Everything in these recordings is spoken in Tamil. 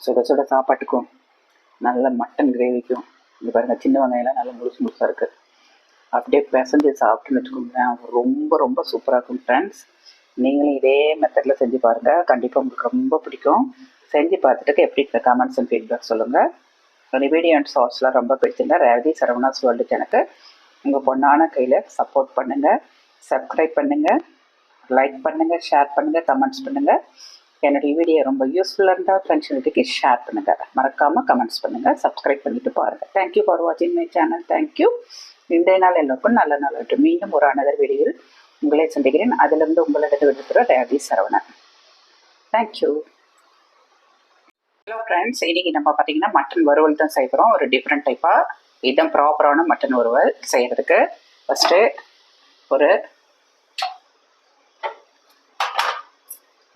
சுட சுட சாப்பாட்டுக்கும் நல்ல மட்டன் கிரேவிக்கும் இங்கே பாருங்க சின்ன வெங்காயம்லாம் நல்லா முழுசு முழுசாக இருக்குது அப்படியே பிசைஞ்சு சாப்பிட்டுன்னு வச்சுக்கோங்களேன் ரொம்ப ரொம்ப சூப்பராக இருக்கும் ஃப்ரெண்ட்ஸ் நீங்களும் இதே மெத்தடில் செஞ்சு பாருங்கள் கண்டிப்பாக உங்களுக்கு ரொம்ப பிடிக்கும். செஞ்சு பார்த்துட்டு எப்படி இருக்க? கமெண்ட்ஸ் அண்ட் ஃபீட்பேக் சொல்லுங்கள் இந்த அண்ட் ஷார்ட்ஸ்லாம் ரொம்ப பிடிச்சிருந்தா ரேவதி சரவணாஸ் வேர்ல்டு எனக்கு உங்கள் பொண்ணான கையில் சப்போர்ட் பண்ணுங்கள் சப்ஸ்கிரைப் பண்ணுங்கள் லைக் பண்ணுங்கள் ஷேர் பண்ணுங்கள் கமெண்ட்ஸ் பண்ணுங்கள் என்னுடைய வீடியோ ரொம்ப யூஸ்ஃபுல்லாக இருந்தால் ஃப்ரெண்ட்ஸ்களுக்கு ஷேர் பண்ணுங்கள் மறக்காமல் கமெண்ட்ஸ் பண்ணுங்கள் சப்ஸ்கிரைப் பண்ணிட்டு பாருங்கள் தேங்க்யூ ஃபார் வாட்சிங் மை சேனல் தேங்க்யூ இன்றைய நாள் எல்லோருக்கும் நல்ல நாள் வேண்டும் மீண்டும் ஒரு அனதர் வீடியோவில் உங்களை சந்திக்கிறேன். அதிலிருந்து உங்களிடத்து விடுத்துகிற Revathi Saravanan. Thank you hello friends இன்றைக்கி நம்ம பார்த்தீங்கன்னா மட்டன் வறுவல் தான் செய்கிறோம் ஒரு டிஃப்ரெண்ட் டைப்பாக இதுதான் ப்ராப்பரான மட்டன் வறுவல் செய்கிறதுக்கு ஃபஸ்ட்டு ஒரு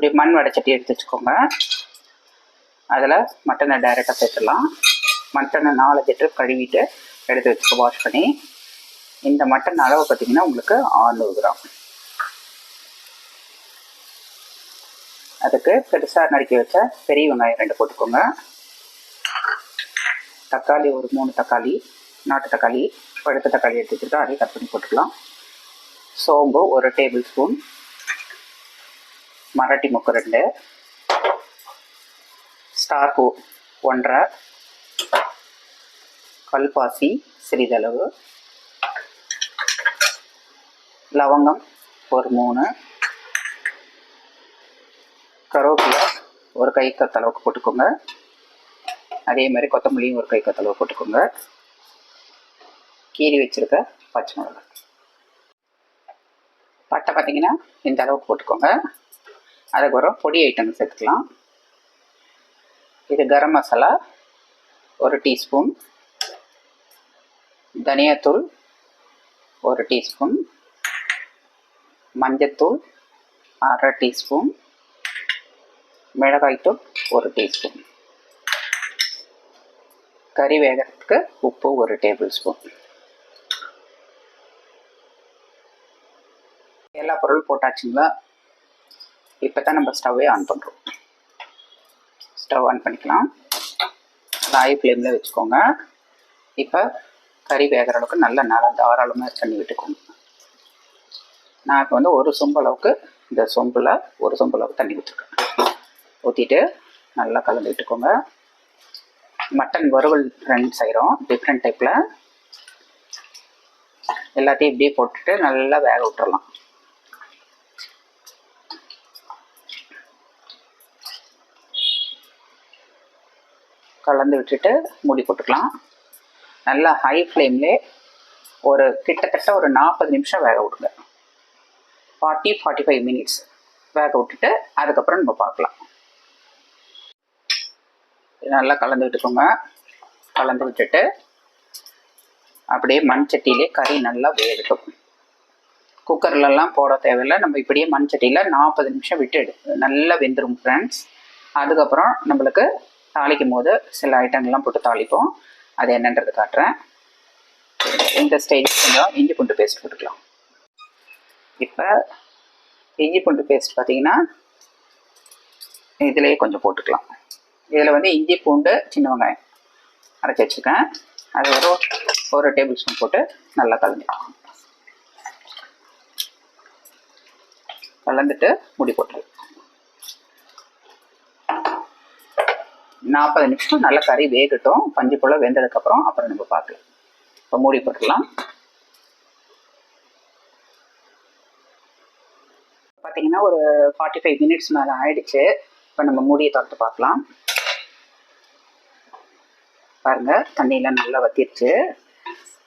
இப்படி மண் வடைச்சட்டி எடுத்து வச்சுக்கோங்க. அதில் மட்டனை டைரெக்டாக சேர்த்துடலாம். மட்டனை நாலு லிட்டர் கழுவிட்டு எடுத்து வச்சுக்க வாஷ் பண்ணி. இந்த மட்டன் அளவு பார்த்தீங்கன்னா உங்களுக்கு ஆறுநூறு கிராம். அதுக்கு பெருசாக நறுக்கி வச்ச பெரிய வெங்காயம் ரெண்டு போட்டுக்கோங்க. தக்காளி ஒரு மூணு தக்காளி நாட்டு தக்காளி பழுத்த தக்காளி எடுத்து வச்சுருக்கா அதையும் கட் பண்ணி போட்டுக்கலாம். சோம்பு ஒரு டேபிள் ஸ்பூன். மராட்டி முக்கு ரெண்டு. ஸ்டார் ஒன்றரை. கல்பாசி சிறிதளவு. லவங்கம் ஒரு மூணு. கருவேப்பிலை ஒரு கை கத்தளவுக்கு போட்டுக்கோங்க. அதே மாதிரி கொத்தமல்லியும் ஒரு கை கத்தளவு போட்டுக்கோங்க. கீரி வச்சிருக்க பச்சை மிளகாய். பட்டை பார்த்தீங்கன்னா இந்த அளவுக்கு போட்டுக்கோங்க. அதுக்கப்புறம் பொடி ஐட்டம் சேர்த்துக்கலாம் இது கரம் மசாலா ஒரு டீஸ்பூன். தனியாத்தூள் ஒரு டீஸ்பூன். மஞ்சத்தூள் அரை டீஸ்பூன். மிளகாய்த்தூள் ஒரு டீஸ்பூன். கறி வேகிறதுக்கு உப்பு ஒரு டேபிள் ஸ்பூன். எல்லா பொருளும் போட்டாச்சுங்களா? இப்போ தான் நம்ம ஸ்டவ்வே ஆன் பண்ணுறோம் ஸ்டவ் ஆன் பண்ணிக்கலாம். ஹை ஃப்ளேமில் வச்சுக்கோங்க. இப்போ கறி வேகிற அளவுக்கு நல்ல நல்லா தாராளமாக தண்ணி விட்டுக்கோங்க. நான் இப்போ வந்து ஒரு சொம்பு அளவுக்கு இந்த சொம்பில் ஒரு சொம்பு அளவுக்கு தண்ணி ஊற்றிருக்கேன் ஊற்றிட்டு நல்லா கலந்து விட்டுக்கோங்க. மட்டன் வறுவல் ரெண்டு செய்கிறோம் டிஃப்ரெண்ட் டைப்பில் எல்லாத்தையும் இப்படியே போட்டுட்டு நல்லா வேக விட்டுறலாம். கலந்து விட்டுட்டு மூடி போட்டுக்கலாம். நல்லா ஹை ஃப்ளேம்லே ஒரு கிட்டத்தட்ட ஒரு நாற்பது நிமிஷம் வேக விடுங்க. ஃபார்ட்டி ஃபார்ட்டி ஃபைவ் மினிட்ஸ் வேக விட்டுட்டு அதுக்கப்புறம் நம்ம பார்க்கலாம். நல்லா கலந்து விட்டுக்கோங்க. கலந்து விட்டுட்டு அப்படியே மண் சட்டியிலே கறி நல்லா வேகட்டும். குக்கர்லலாம் போட தேவையில்லை. நம்ம இப்படியே மண் சட்டியில் நாற்பது நிமிஷம் விட்டு நல்லா வெந்துடும் ஃப்ரெண்ட்ஸ் அதுக்கப்புறம் நம்மளுக்கு தாளிக்கும் போது சில ஐட்டங்கள்லாம் போட்டு தாளிப்போம். அது என்னன்றது காட்டுறேன். இந்த ஸ்டேஜ் கொஞ்சம் இஞ்சி பூண்டு பேஸ்ட் போட்டுக்கலாம். இப்போ இஞ்சி பூண்டு பேஸ்ட் பார்த்தீங்கன்னா இதுலேயே கொஞ்சம் போட்டுக்கலாம். இதில் வந்து இஞ்சி பூண்டு சின்ன வெங்காயம் அரைச்சி வச்சுருக்கேன். அது ஒரு ஒரு டேபிள் ஸ்பூன் போட்டு நல்லா கலந்துக்கலாம். கலந்துட்டு முடி போட்டுருவேன் நாற்பது நிமிஷம் நல்லா கறி வேகட்டும். பஞ்சு போல் வெந்ததுக்கப்புறம் அப்புறம் நம்ம பார்க்கலாம். இப்போ மூடி போட்டுடலாம். பார்த்தீங்கன்னா ஒரு ஃபார்ட்டி ஃபைவ் மினிட்ஸ் மேலே ஆயிடுச்சு. இப்போ நம்ம மூடியை திறந்து பார்க்கலாம். பாருங்க தண்ணியெலாம் நல்லா வத்திருச்சு.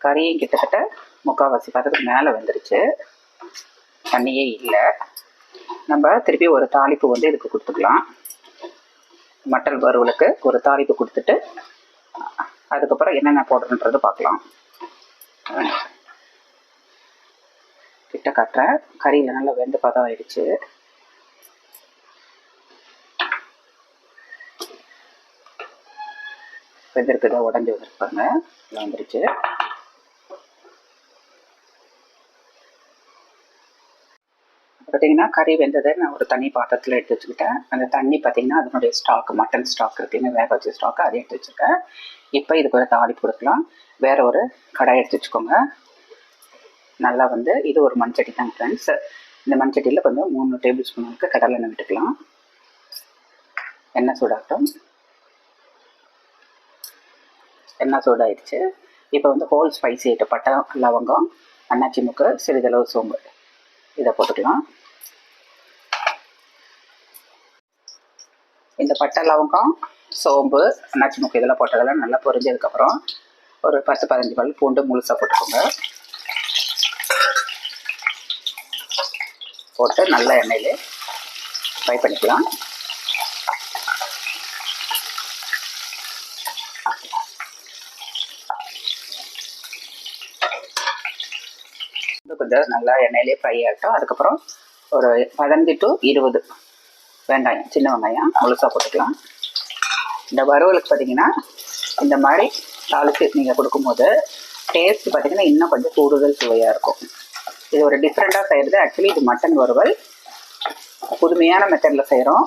கறியும் கிட்டத்தட்ட முக்கால்வாசி பார்த்ததுக்கு மேலே வந்துருச்சு. தண்ணியே இல்லை. நம்ம திருப்பி ஒரு தாளிப்பு வந்து இதுக்கு கொடுத்துக்கலாம். மட்டன் வறுவலுக்கு ஒரு தாளிப்பு கொடுத்துட்டு அதுக்கப்புறம் என்னென்ன போடுறன்றது பார்க்கலாம். கிட்ட காட்டுறேன் கறியில் நல்லா வெந்து பதம் ஆயிடுச்சு வெந்திருக்குதா உடஞ்சி வந்திருப்பாங்க வந்துருச்சு. பார்த்தீங்கன்னா கறி வெந்ததை நான் ஒரு தனி பாத்திரத்தில் எடுத்து வச்சுக்கிட்டேன். அந்த தண்ணி பார்த்தீங்கன்னா அதனுடைய ஸ்டாக் மட்டன் ஸ்டாக் இருக்குன்னு வேக வச்ச ஸ்டாக்கு அதை எடுத்து வச்சுருக்கேன். இப்போ இதுக்கு ஒரு தாளிப்பு கொடுக்கலாம் வேற ஒரு கடாய் எடுத்து வச்சுக்கோங்க. நல்லா வந்து இது ஒரு மண்சட்டி தாங்க ஃப்ரெண்ட்ஸ் இந்த மண்சட்டியில் கொஞ்சம் மூணு டேபிள் ஸ்பூனுக்கு கடலை எண்ணெய் விட்டுக்கலாம். எண்ணெய் சூடாகட்டும். எண்ணெய் சூடாயிடுச்சு. இப்போ வந்து ஹோல் ஸ்பைசி ஐட்டம் பட்டை லவங்கம் அன்னாச்சி முக்கு சிறிதளவு சோம்பு. இதை போட்டுக்கலாம். இந்த பட்டை லவங்கம் சோம்பு அன்னாச்சி முக்கு இதெல்லாம் போட்டதெல்லாம் நல்லா பொரிஞ்சதுக்கப்புறம் ஒரு பத்து பதினஞ்சு பல் பூண்டு முழுசாக போட்டுக்கோங்க. போட்டு நல்ல எண்ணெயிலே ஃப்ரை பண்ணிக்கலாம். கொஞ்சம் நல்லா எண்ணெயிலே ஃப்ரை ஆகட்டும். அதுக்கப்புறம் ஒரு பதினஞ்சு டு இருபது. வெங்காயம் சின்ன வெங்காயம் முழுசாக போட்டுக்கலாம். இந்த வறுவலுக்கு பார்த்தீங்கன்னா இந்த மாதிரி தாளித்து நீங்கள் கொடுக்கும்போது டேஸ்ட் பார்த்தீங்கன்னா இன்னும் கொஞ்சம் கூடுதல் சுவையாக இருக்கும். இது ஒரு டிஃப்ரெண்ட்டாக செய்கிறது ஆக்சுவலி இது மட்டன் வறுவல். புதுமையான மெத்தடில் செய்கிறோம்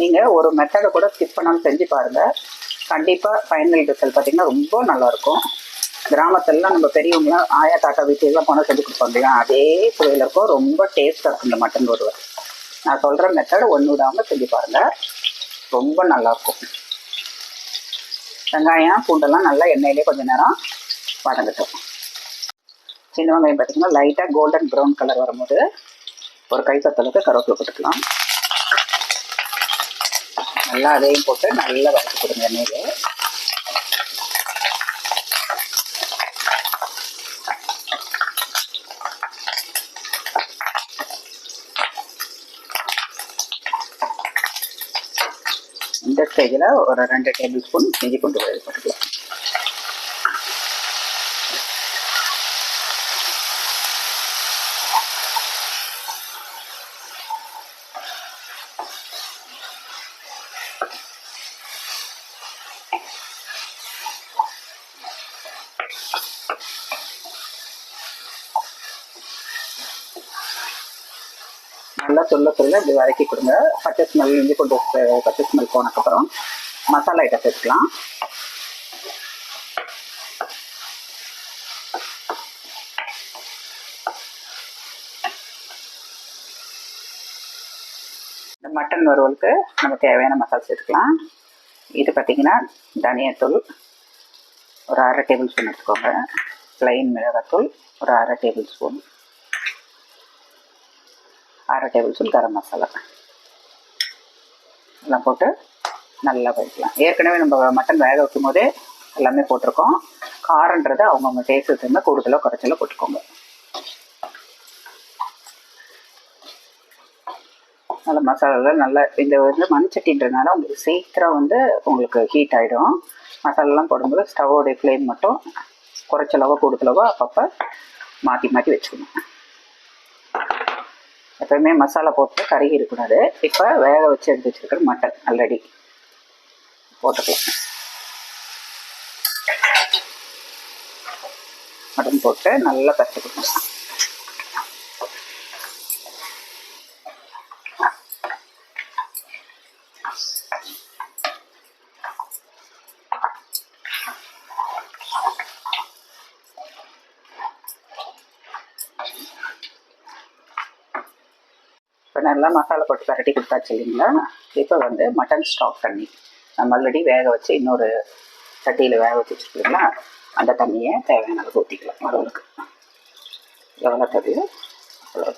நீங்கள் ஒரு மெத்தடை கூட ஸ்கிப் பண்ணாமல் செஞ்சு பாருங்கள் கண்டிப்பாக ஃபைனல் ரிசல்ட் பார்த்தீங்கன்னா ரொம்ப நல்லாயிருக்கும் கிராமத்துலலாம் நம்ம பெரியவங்களாம் ஆயா தாத்தா வீட்டுலாம் போனால் செஞ்சு கொடுப்போம் இல்லையா? அதே சுவையில் இருக்கும். ரொம்ப டேஸ்ட்டாக இருக்கும் இந்த மட்டன் வறுவல். நான் சொல்கிற மெத்தட் ஒன்று விடாமல் செஞ்சு பாருங்கள் ரொம்ப நல்லாயிருக்கும் வெங்காயம் பூண்டெல்லாம் நல்லா எண்ணெயிலே கொஞ்சம் நேரம் வதங்கட்டும். சின்ன வெங்காயம் பார்த்தீங்கன்னா லைட்டாக கோல்டன் ப்ரௌன் கலர் வரும்போது ஒரு கை சத்தளவுக்கு கருவேப்பிலை போட்டுக்கலாம். நல்லா அதையும் போட்டு நல்லா வதக்கி கொடுங்க எண்ணெயிலே. இந்த ஒரு ரெண்டு டேபிள் ஸ்பூன் நெய் கொண்டு போய் போட்டுக்கலாம் நல்லா சொல்ல சொல்ல இப்படி வதக்கி கொடுங்க. பச்சை ஸ்மெல் இஞ்சி கொண்டு பச்சை ஸ்மெல் போனதுக்கப்புறம் மசாலா ஐட்டம் சேர்த்துக்கலாம். இந்த மட்டன் வறுவலுக்கு நம்ம தேவையான மசாலா சேர்த்துக்கலாம். இது பார்த்தீங்கன்னா தனியாத்தூள் ஒரு அரை டேபிள் ஸ்பூன் எடுத்துக்கோங்க. ப்ளைன் மிளகாத்தூள் ஒரு அரை டேபிள் ஸ்பூன் அரை டேபிள் ஸ்பூன் கரம் மசாலா. எல்லாம் போட்டு நல்லா வைக்கலாம் ஏற்கனவே நம்ம மட்டன் வேக வைக்கும் போதே எல்லாமே போட்டிருக்கோம். காரன்றது அவங்கவுங்க டேஸ்ட்டு இருந்தால் கூடுதலோ குறைச்சலோ போட்டுக்கோங்க. நல்ல மசாலாலாம் நல்லா இந்த வந்து மண்சட்டின்றதுனால உங்களுக்கு சீக்கிரம் வந்து உங்களுக்கு ஹீட் ஆகிடும் மசாலாலாம் போடும்போது ஸ்டவோடைய ஃப்ளேம் மட்டும் குறைச்சளவோ கூடுதலவோ அப்பப்போ மாற்றி மாற்றி வச்சுக்கணும். எப்பவுமே மசாலா போட்டு கருகி இருக்கக்கூடாது. இப்போ வேக வச்சு எடுத்து வச்சிருக்கிற மட்டன் ஆல்ரெடி போட்டுக்கலாம். மட்டன் போட்டு நல்லா பச்சை இப்போ நல்லா மசாலா போட்டு பரட்டி கொடுத்தாச்சு இல்லைங்களா? இப்போ வந்து மட்டன் ஸ்டாக் தண்ணி. நம்ம ஆல்ரெடி வேக வச்சு இன்னொரு சட்டியில் வேக வச்சு வச்சுருக்கீங்களா அந்த தண்ணியை தேவையான அளவு ஊற்றிக்கலாம் அளவுக்கு எவ்வளோ தேவையோ அவ்வளோ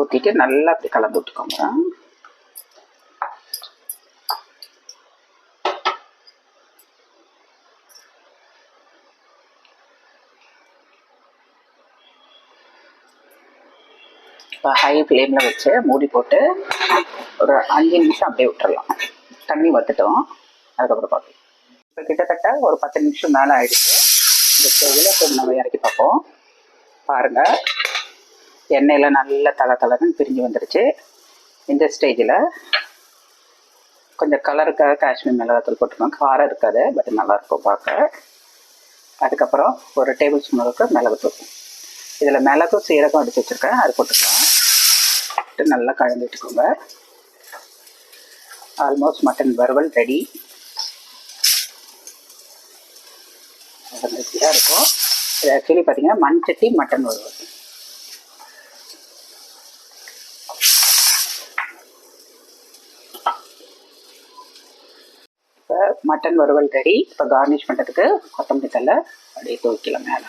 ஊற்றிட்டு நல்லா அப்படி கலந்து விட்டுக்கோங்க. இப்போ ஹை ஃப்ளேமில் வச்சு மூடி போட்டு ஒரு அஞ்சு நிமிஷம் அப்படியே விட்டுறலாம். தண்ணி வத்துட்டோம் அதுக்கப்புறம் பார்க்கலாம் இப்போ கிட்டத்தட்ட ஒரு பத்து நிமிஷம் மேலே ஆயிடுச்சு. இந்த ஸ்டேஜில் இப்போ நம்ம இறக்கி பார்ப்போம். பாருங்கள் எண்ணெயில் நல்ல தலை தலைன்னு பிரிஞ்சு வந்துடுச்சு இந்த ஸ்டேஜில் கொஞ்சம் கலருக்காக காஷ்மீர் மிளகாத்தூள் போட்டுருக்கோம். காரம் இருக்காது பட் நல்லாயிருக்கும் பார்க்க. அதுக்கப்புறம் ஒரு டேபிள் ஸ்பூன் அளவுக்கு மிளகுத்தூள். இதில் மிளகும் சீரகம் அடித்து வச்சுருக்கேன். அது போட்டுக்கலாம். போட்டு நல்லா கலந்துட்டுக்கோங்க. ஆல்மோஸ்ட் மட்டன் வறுவல் ரெடி இப்படியாக இருக்கும். இது ஆக்சுவலி பார்த்தீங்கன்னா மண்சட்டி மட்டன் வறுவல். இப்போ மட்டன் வறுவல் ரெடி இப்போ கார்னிஷ் பண்ணுறதுக்கு கொத்தமல்லி தலை அப்படியே துவைக்கலாம் மேலே.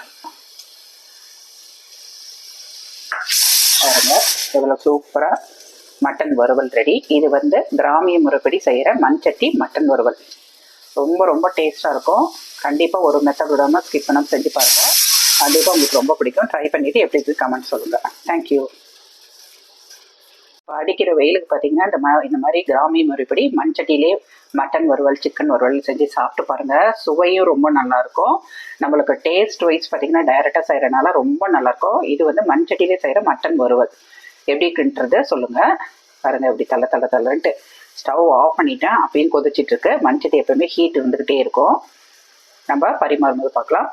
பாருங்க எவ்வளோ சூப்பராக மட்டன் வறுவல் ரெடி இது வந்து கிராமிய முறைப்படி செய்கிற மண்சட்டி மட்டன் வறுவல். ரொம்ப ரொம்ப டேஸ்ட்டாக இருக்கும். கண்டிப்பாக ஒரு மெத்தட் விடாமல் ஸ்கிப் பண்ணாமல் செஞ்சு பாருங்கள் கண்டிப்பாக உங்களுக்கு ரொம்ப பிடிக்கும். ட்ரை பண்ணிவிட்டு எப்படி இருக்குது கமெண்ட் சொல்லுங்கள் தேங்க்யூ இப்போ அடிக்கிற வெயிலுக்கு பார்த்தீங்கன்னா இந்த மா இந்த மாதிரி கிராமிய முறைப்படி மண்சட்டியிலே மட்டன் வறுவல் சிக்கன் வறுவல் செஞ்சு சாப்பிட்டு பாருங்கள் சுவையும் ரொம்ப நல்லாயிருக்கும். நம்மளுக்கு டேஸ்ட் வைஸ் பார்த்தீங்கன்னா டைரெக்டாக செய்கிறனால ரொம்ப நல்லாயிருக்கும். இது வந்து மண்சட்டியிலே செய்கிற மட்டன் வறுவல் எப்படி இருக்குன்றத சொல்லுங்கள் பாருங்கள் எப்படி தள்ள தள்ள தள்ளன்ட்டு ஸ்டவ் ஆஃப் பண்ணிட்டேன். அப்பயும் கொதிச்சிட்ருக்கு மண்சட்டி எப்பவுமே ஹீட் இருந்துக்கிட்டே இருக்கும். நம்ம பரிமாறும்போது பார்க்கலாம்.